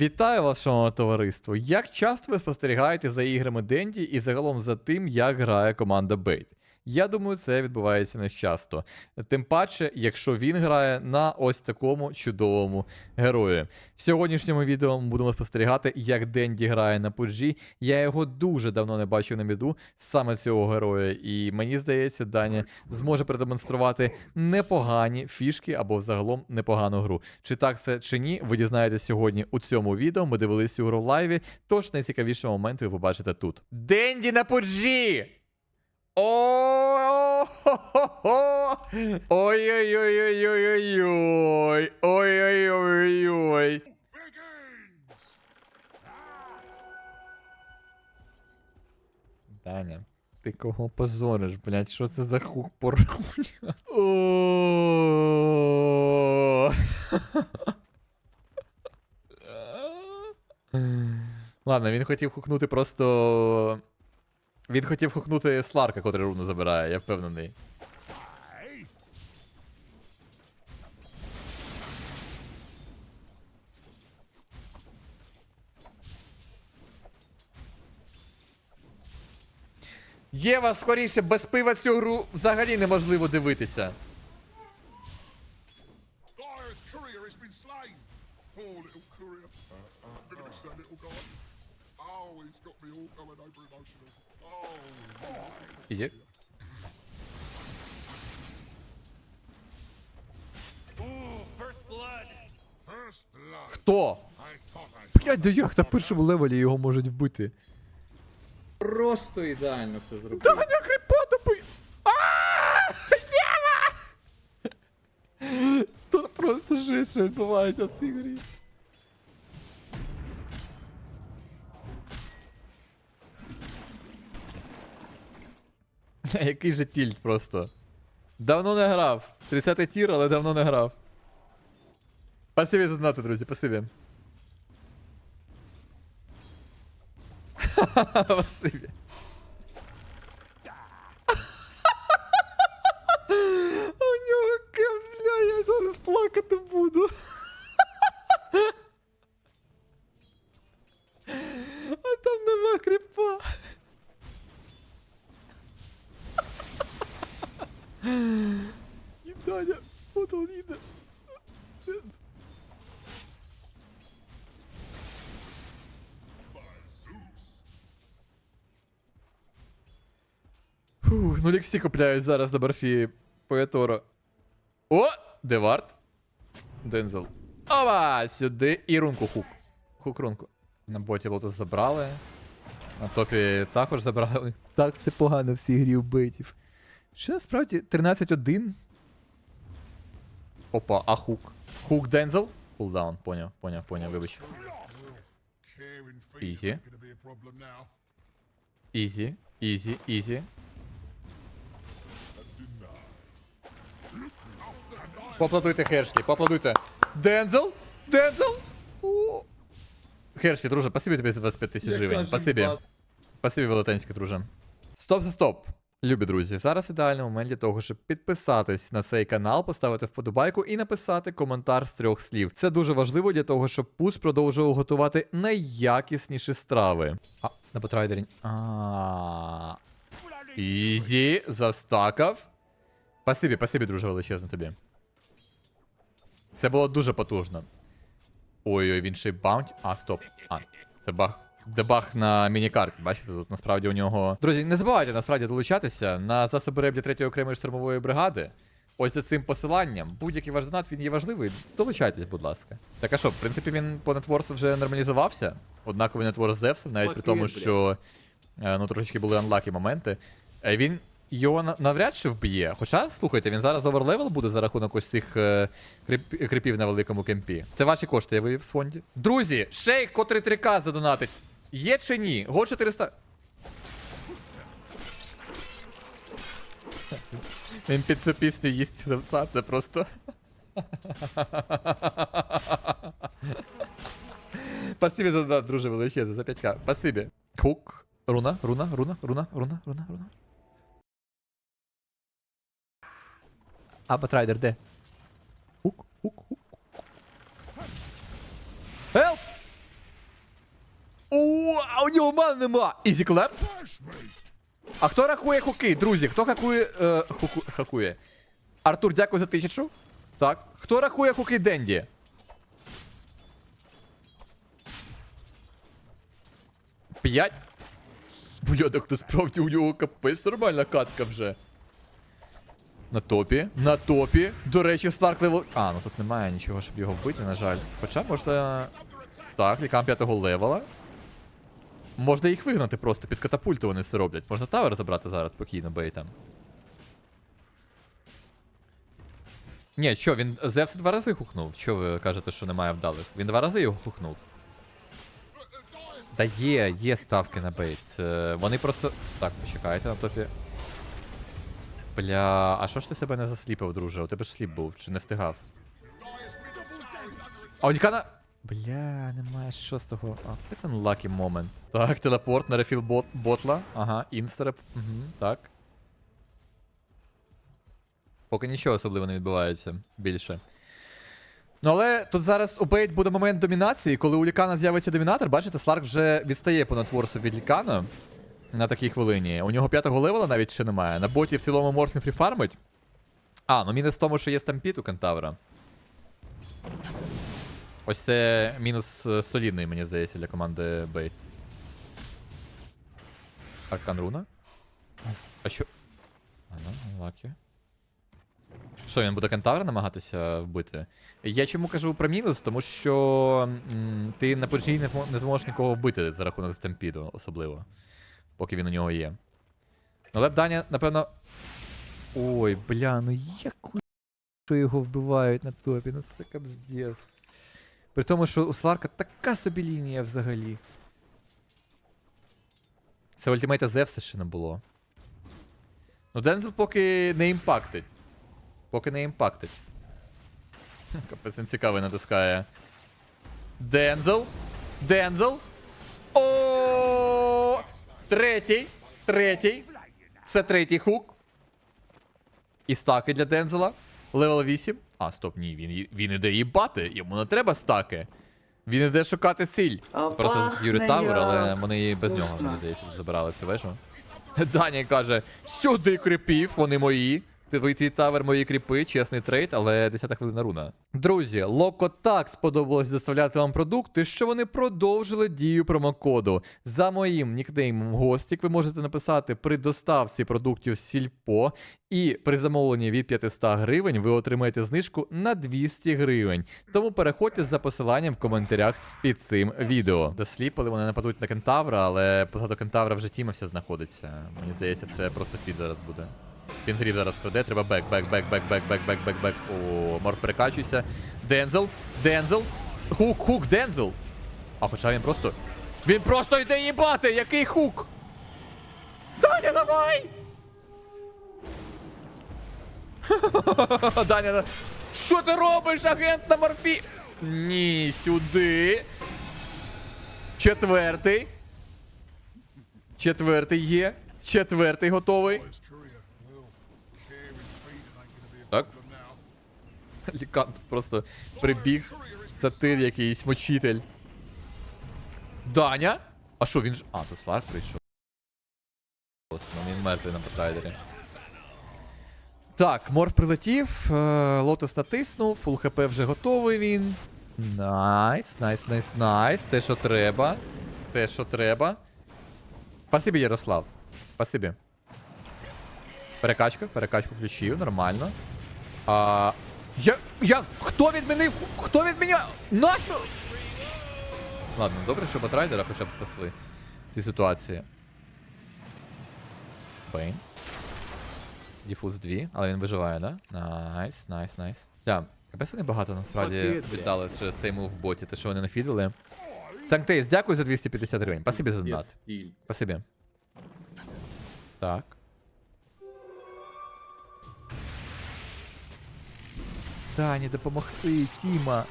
Вітаю вас, шановне товариство. Як часто ви спостерігаєте за іграми Денді і загалом за тим, як грає команда Бейт? Я думаю, це відбувається не часто. Тим паче, якщо він грає на ось такому чудовому герої. В сьогоднішньому відео ми будемо спостерігати, як Денді грає на пуджі. Я його дуже давно не бачив на міду, саме цього героя. І мені здається, Даня зможе продемонструвати непогані фішки або взагалом непогану гру. Чи так це чи ні, ви дізнаєтесь сьогодні у цьому відео. Ми дивилися гру в лайві. Тож найцікавіші моменти ви побачите тут. Денді на пуджі! О-хо-хо! Ой-ой-ой-ой-ой-ой! Ой-ой-ой-ой! Даня, ти кого позориш, блядь? Що це за хук? О. Ладно, він хотів хукнути просто. Він хотів хукнути Сларка, котрий руну забирає, я впевнений. Єва, скоріше, без пива цю гру взагалі неможливо дивитися. Courier has been slain. Poor little courier. Look at this little guy. Oh, he's got me all going over emotional. Oh. First blood. Хто? I thought I Блять, да як на першому левелі його можуть вбити? Просто ідеально все зробив. Даня кріпа тупий! Єва! Тут просто жесть, що відбувається в цій грі. Який же тільт просто. Давно не грав. 30-й тір, але давно не грав. Спасибі за донати, друзі, спасибі. Спасибі. Фух, ну ліксі купляють зараз на барфі Поеторо. О! Девард. Дензел. Ова! Сюди. І рунку хук. Хук рунку. На боті лотос забрали. На топі також забрали. Так все погано в цій грі вбитів. Що насправді 13-1. Опа, а хук. Хук Дензел. Кулдаун, поняв, поняв, поняв, вибач. now. Ізі, ізі, ізі. Поаплодуйте Хершлі, поаплодуйте. Дензел? Дензел? Хершлі, друже, спасибі тобі за 25 тисяч гривень. Спасибі. Спасибі, велетенське, друже. Стоп, стоп, стоп. Любі друзі, зараз ідеальний момент для того, щоб підписатись на цей канал, поставити вподобайку і написати коментар з трьох слів. Це дуже важливо для того, щоб пус продовжував готувати найякісніші страви. А, на потрайдері. А. Ізі, застакав. Спасибі, спасибі, друже, величезне тобі. Це було дуже потужно. Ой-ой, він ще й баунті. А, стоп. А, це баг. Дебаг на міні-карті. Бачите, тут насправді у нього. Друзі, не забувайте насправді долучатися на засоби реблі 3 окремої штурмової бригади. Ось за цим посиланням. Будь-який ваш донат він є важливий. Долучайтесь, будь ласка. Так а що, в принципі, він по нетворсу вже нормалізувався. Однаковий нетворс з Зевсом, навіть при тому, що е, ну трошечки були анлакі моменти. Е, Він його навряд чи вб'є. Хоча, слухайте, він зараз оверлевел буде за рахунок ось цих е, кріп, кріпів на великому кемпі. Це ваші кошти, я вивів з фонді. Друзі, шейк, котрий 3К задонатить. Є чи ні? Го 400. Він під цю пісню їсть все, це просто. Спасибі за друже, величезне, за 5к. Спасибі. Хук. Руна, руна, руна, руна, руна, руна, руна. А, Батрайдер, де? Хук, хук, хук. Хелп! А у нього ман нема! Ізі клеп? А хто рахує хуки, друзі? Хто хакує. Е, хуку, хакує? Артур, дякую за тисячу. Так. Хто рахує хуки Денді? П'ять? Бля, так насправді у нього капець нормальна катка вже. На топі, на топі. До речі, Старк левел. А, ну тут немає нічого, щоб його вбити, на жаль. Хоча можна. Так, лікам п'ятого левела. Можна їх вигнати просто, під катапульту вони це роблять. Можна тавер забрати зараз спокійно бейтом. Ні, що, він Зевс два рази хукнув. Що ви кажете, що немає вдалих? Він два рази його хукнув. Та є, є ставки на бейт. Вони просто. Так, почекайте на топі. Бля, а що ж ти себе не засліпив, друже? У тебе ж сліп був, чи не встигав? А у Нікана. Бля, немає шостого. А, це unlucky moment. Так, телепорт на рефіл бот, ботла. Ага, інстереп. Угу, так. Поки нічого особливо не відбувається більше. Ну але тут зараз у Бейт буде момент домінації, коли у Лікана з'явиться домінатор, бачите, Сларк вже відстає понад ворсу від Лікана на такій хвилині. У нього п'ятого левела навіть ще немає. На боті в цілому Морфін фріфармить. А, ну мінус в тому, що є стампіт у Кентавра. Ось це мінус е, солідний, мені здається, для команди Бейт. Аркан Руна? А що? А ну, лакі. Що, він буде кентавра намагатися вбити? Я чому кажу про мінус? Тому що м, ти на почні не, змо- не зможеш нікого вбити за рахунок стемпіду, особливо. Поки він у нього є. Але Даня, напевно. Ой, бля, ну як що його вбивають на топі, ну це капздец. При тому, що у Сларка така собі лінія взагалі. Це ультимейта Зевса ще не було. Ну, Дензел поки не імпактить. Поки не імпактить. Капець він цікавий натискає. Дензел. Дензел. Третій. Третій. Це третій хук. І стаки для Дензела. Левел 8. А, стоп, ні, він, він іде їбати. Йому не треба стаки. Він іде шукати сіль. Просто з Юрі Тавер, але вони і без нього, мені здається, забирали цю вежу. Даня каже: сюди кріпів, вони мої. Твій тавер, мої кріпи, чесний трейд, але 10 хвилина руна. Друзі, Локо так сподобалось доставляти вам продукти, що вони продовжили дію промокоду. За моїм нікнеймом Гостік ви можете написати при доставці продуктів сільпо, і при замовленні від 500 гривень ви отримаєте знижку на 200 гривень. Тому переходьте за посиланням в коментарях під цим відео. Досліпали вони нападуть на кентавра, але позаду кентавра вже Тімося знаходиться. Мені здається, це просто фід зараз буде. Пінтрів зараз прийде, треба бек, бек, бек, бек, бек, бек, бек, бек, бек. О, Морф перекачуйся. Дензел, Дензел. Хук, хук, Дензел. А хоча він просто. Він просто йде їбати! Який хук! Даня, давай! Даня, що ти робиш, агент на морфі? Ні, сюди. Четвертий. Четвертий є. Четвертий готовий. Так. Лікант просто прибіг. Сатир якийсь, мочитель. Даня? А що, він ж. А, то Сларк прийшов. Ну, він мертвий на потрайдері. Так, морф прилетів, е, лотос натиснув, фул хп вже готовий він. Найс, найс, найс, найс. Те, що треба. Те, що треба. Спасибі, Ярослав. Спасибі. Перекачка, перекачку включив, нормально. А. Я. Я. Хто відмінив? Хто відміняв? Нашу? Ладно, добре, що Батрайдера хоча б спасли в цій ситуації. Бейн. Діфуз 2, але він виживає, да? Найс, найс, найс. Так, капець вони багато насправді віддали через цей мув в боті, те, що вони нафідили. Санктейс, дякую за 250 гривень. Спасибі за донат. Спасибі. Так. Дані, допомогти, Тіма.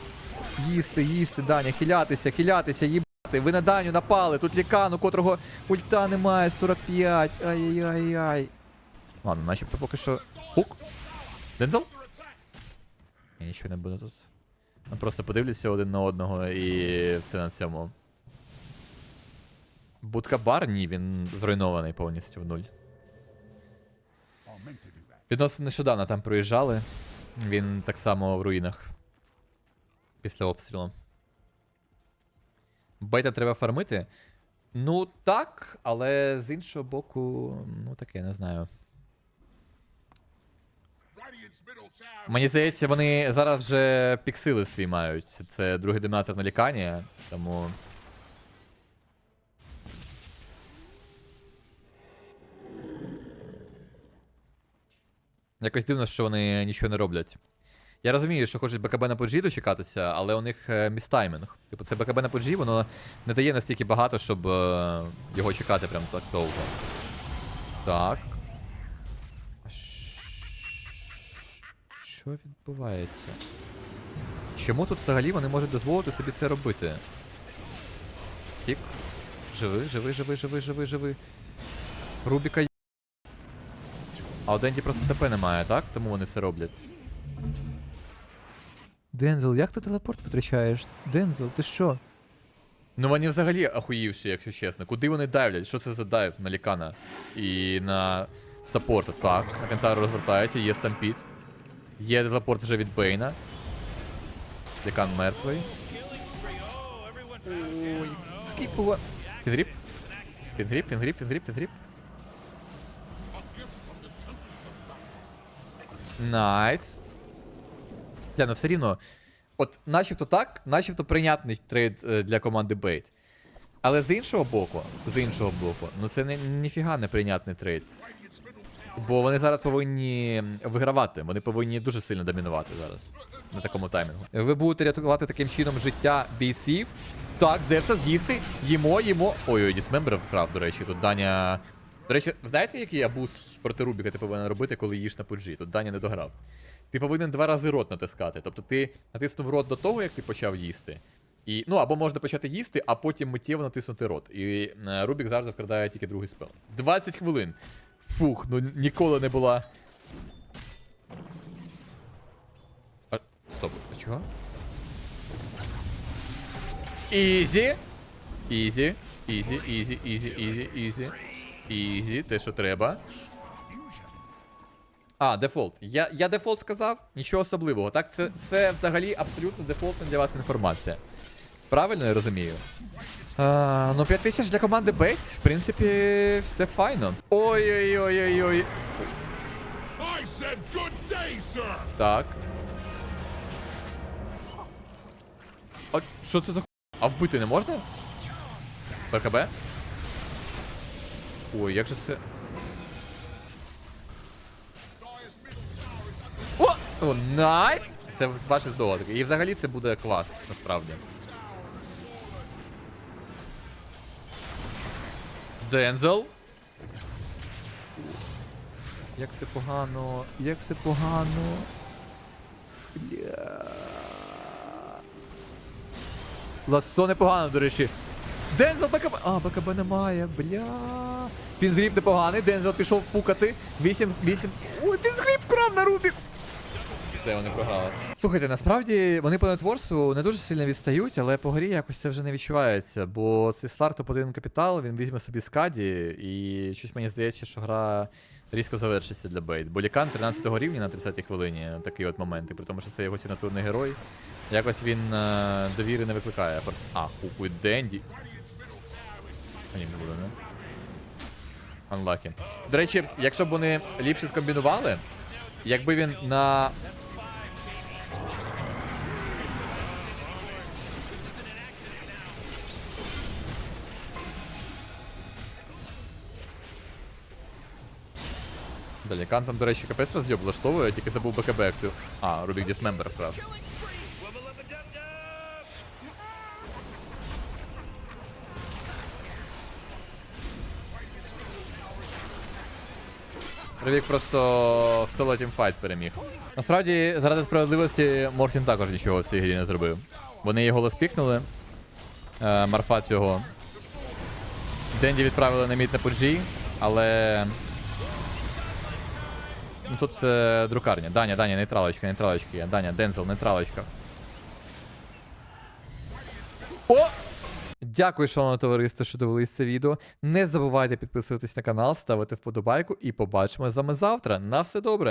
Їсти, їсти, Даня, хилятися, хилятися, їбати. Ви на Даню напали. Тут лікан, у котрого ульта немає, 45. Ай-яй-яй. Ладно, начебто поки що. Хук. Дензел? Я нічого не буду тут. Ну, просто подивлюся один на одного і все на цьому. Будка бар, ні, він зруйнований повністю в нуль. Відносно нещодавно там проїжджали. Він так само в руїнах. Після обстрілу. Бейта треба фармити. Ну так, але з іншого боку, ну таке, не знаю. Мені здається, вони зараз вже піксили свій мають. Це другий домінатор на лікані, тому. Якось дивно, що вони нічого не роблять. Я розумію, що хочуть БКБ на PUBG дочекатися, але у них е, містаймінг. Типу, це БКБ на PUBG, воно не дає настільки багато, щоб е, його чекати прям так довго. Так. Що відбувається? Чому тут взагалі вони можуть дозволити собі це робити? Стік. Живи, живи, живи, живи, живи, живи. Рубіка. А у Денді просто ТП немає, так? Тому вони це роблять. Дензел, як ти телепорт витрачаєш? Дензел, ти що? Ну вони взагалі ахуївші, якщо чесно. Куди вони дайвлять? Що це за дайв на лікана? І на саппорта. Так, на Кентару розвертається, є стампід. Є телепорт вже від Бейна. Лікан мертвий. Ой, такий пова... Фінріп? Фінріп, фінріп, фінріп, фінріп. Найс. Бля, ну все рівно. От начебто так, начебто прийнятний трейд е, для команди Бейт. Але з іншого боку, з іншого боку, ну це не, ніфіга не прийнятний трейд. Бо вони зараз повинні вигравати, вони повинні дуже сильно домінувати зараз на такому таймінгу. Ви будете рятувати таким чином життя бійців. Так, Зевса з'їсти, їмо, їмо. Ой-ой, дісмембер вкрав, до речі, тут Даня. До речі, знаєте, який абуз проти Рубіка ти повинен робити, коли їш на пуджі? Тут Даня не дограв. Ти повинен два рази рот натискати. Тобто ти натиснув рот до того, як ти почав їсти. І, ну, або можна почати їсти, а потім миттєво натиснути рот. І е, Рубік завжди вкрадає тільки другий спел. 20 хвилин. Фух, ну ніколи не була. А, стоп, а чого? Ізі. Ізі. Ізі, ізі, ізі, ізі, ізі. Ізі, те, що треба. А, дефолт. Я, я дефолт сказав, нічого особливого. Так, це, це взагалі абсолютно дефолтна для вас інформація. Правильно я розумію? А, ну, 5 тисяч для команди Бейт, в принципі, все файно. Ой-ой-ой-ой-ой. Так. А що це за ху... А вбити не можна? ПКБ? Ой, як же це. О! О, найс! Це ваші здогадки. І взагалі це буде клас, насправді. Дензел. Як все погано, як все погано. Бля. Ласо непогано, до речі. Дензел БКБ. А, БКБ немає, бля. Фінзгріп непоганий, Дензел пішов пукати. 8, 8. Ой, Фінзгріп крав на Рубік. Все, вони програли. Слухайте, насправді вони по нетворсу не дуже сильно відстають, але по грі якось це вже не відчувається, бо цей старт топ-1 капітал, він візьме собі скаді, і щось мені здається, що гра різко завершиться для Бейт. Бо Лікан 13 го рівня на 30-й хвилині, такий от момент, і при тому, що це його сигнатурний герой. Якось він е, довіри не викликає. Просто. А, хукує Денді. А ні, не буде, не? Unlucky. До речі, якщо б вони ліпше скомбінували, якби він на. Далі, Кан там, до речі, капець роз'єб влаштовує, тільки забув БКБ актив. А, Рубік Дісмембер вкрав. Рубік просто в соло тімфайт переміг. Насправді, заради справедливості, Мортін також нічого в цій грі не зробив. Вони його лоспікнули. Е, Марфа цього. Денді відправили на мід на пуджі, але. Ну тут е, друкарня. Даня, Даня, нейтралочка, нейтралочка є. Даня, Дензел, нейтралочка. О! Дякую, шановне товариство, що дивились це відео. Не забувайте підписуватись на канал, ставити вподобайку і побачимо з вами завтра. На все добре!